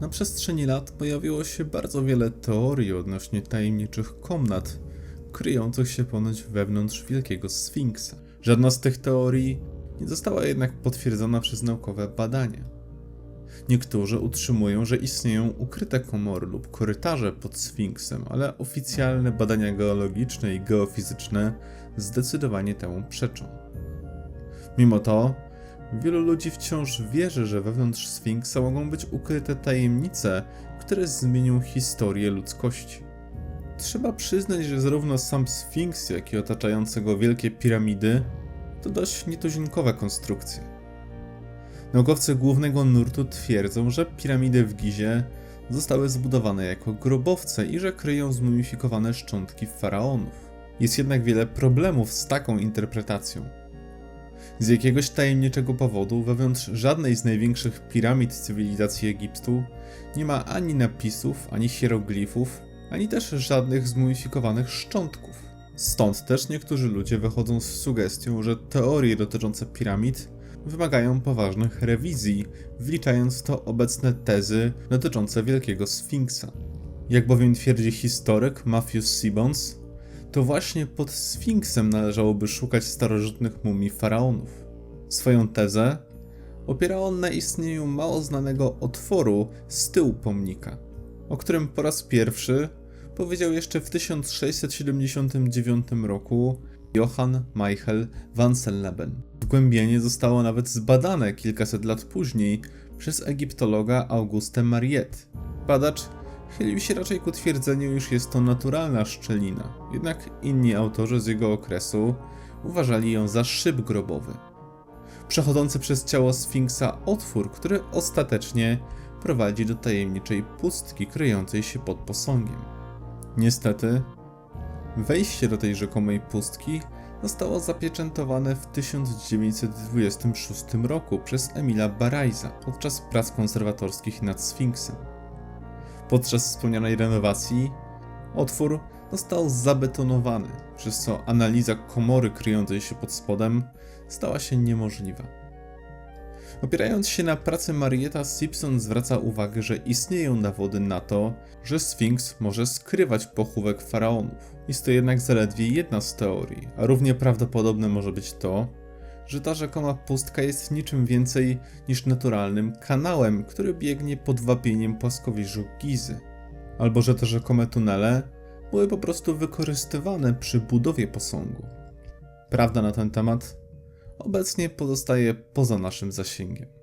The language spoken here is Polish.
Na przestrzeni lat pojawiło się bardzo wiele teorii odnośnie tajemniczych komnat, kryjących się ponoć wewnątrz Wielkiego Sfinksa. Żadna z tych teorii nie została jednak potwierdzona przez naukowe badania. Niektórzy utrzymują, że istnieją ukryte komory lub korytarze pod Sfinksem, ale oficjalne badania geologiczne i geofizyczne zdecydowanie temu przeczą. Mimo to, wielu ludzi wciąż wierzy, że wewnątrz Sfinksa mogą być ukryte tajemnice, które zmienią historię ludzkości. Trzeba przyznać, że zarówno sam Sfinks, jak i otaczające go wielkie piramidy to dość nietuzinkowe konstrukcje. Naukowcy głównego nurtu twierdzą, że piramidy w Gizie zostały zbudowane jako grobowce i że kryją zmumifikowane szczątki faraonów. Jest jednak wiele problemów z taką interpretacją. Z jakiegoś tajemniczego powodu wewnątrz żadnej z największych piramid cywilizacji Egiptu nie ma ani napisów, ani hieroglifów, ani też żadnych zmumifikowanych szczątków. Stąd też niektórzy ludzie wychodzą z sugestią, że teorie dotyczące piramid wymagają poważnych rewizji, wliczając to obecne tezy dotyczące Wielkiego Sfinksa. Jak bowiem twierdzi historyk Matthew Sibbons, to właśnie pod Sfinksem należałoby szukać starożytnych mumii faraonów. Swoją tezę opiera on na istnieniu mało znanego otworu z tyłu pomnika, o którym po raz pierwszy powiedział jeszcze w 1679 roku Johann Michael van Selleben. Wgłębienie zostało nawet zbadane kilkaset lat później przez egiptologa Auguste Mariette. Badacz chylił się raczej ku twierdzeniu, iż jest to naturalna szczelina, jednak inni autorzy z jego okresu uważali ją za szyb grobowy. Przechodzący przez ciało Sfinksa otwór, który ostatecznie prowadzi do tajemniczej pustki kryjącej się pod posągiem. Niestety, wejście do tej rzekomej pustki zostało zapieczętowane w 1926 roku przez Emila Barajza podczas prac konserwatorskich nad Sfinksem. Podczas wspomnianej renowacji otwór został zabetonowany, przez co analiza komory kryjącej się pod spodem stała się niemożliwa. Opierając się na pracy Marietta Simpson zwraca uwagę, że istnieją dowody na to, że Sfinks może skrywać pochówek faraonów. Jest to jednak zaledwie jedna z teorii, a równie prawdopodobne może być to, że ta rzekoma pustka jest niczym więcej niż naturalnym kanałem, który biegnie pod wapieniem płaskowyżu Gizy. Albo że te rzekome tunele były po prostu wykorzystywane przy budowie posągu. Prawda na ten temat obecnie pozostaje poza naszym zasięgiem.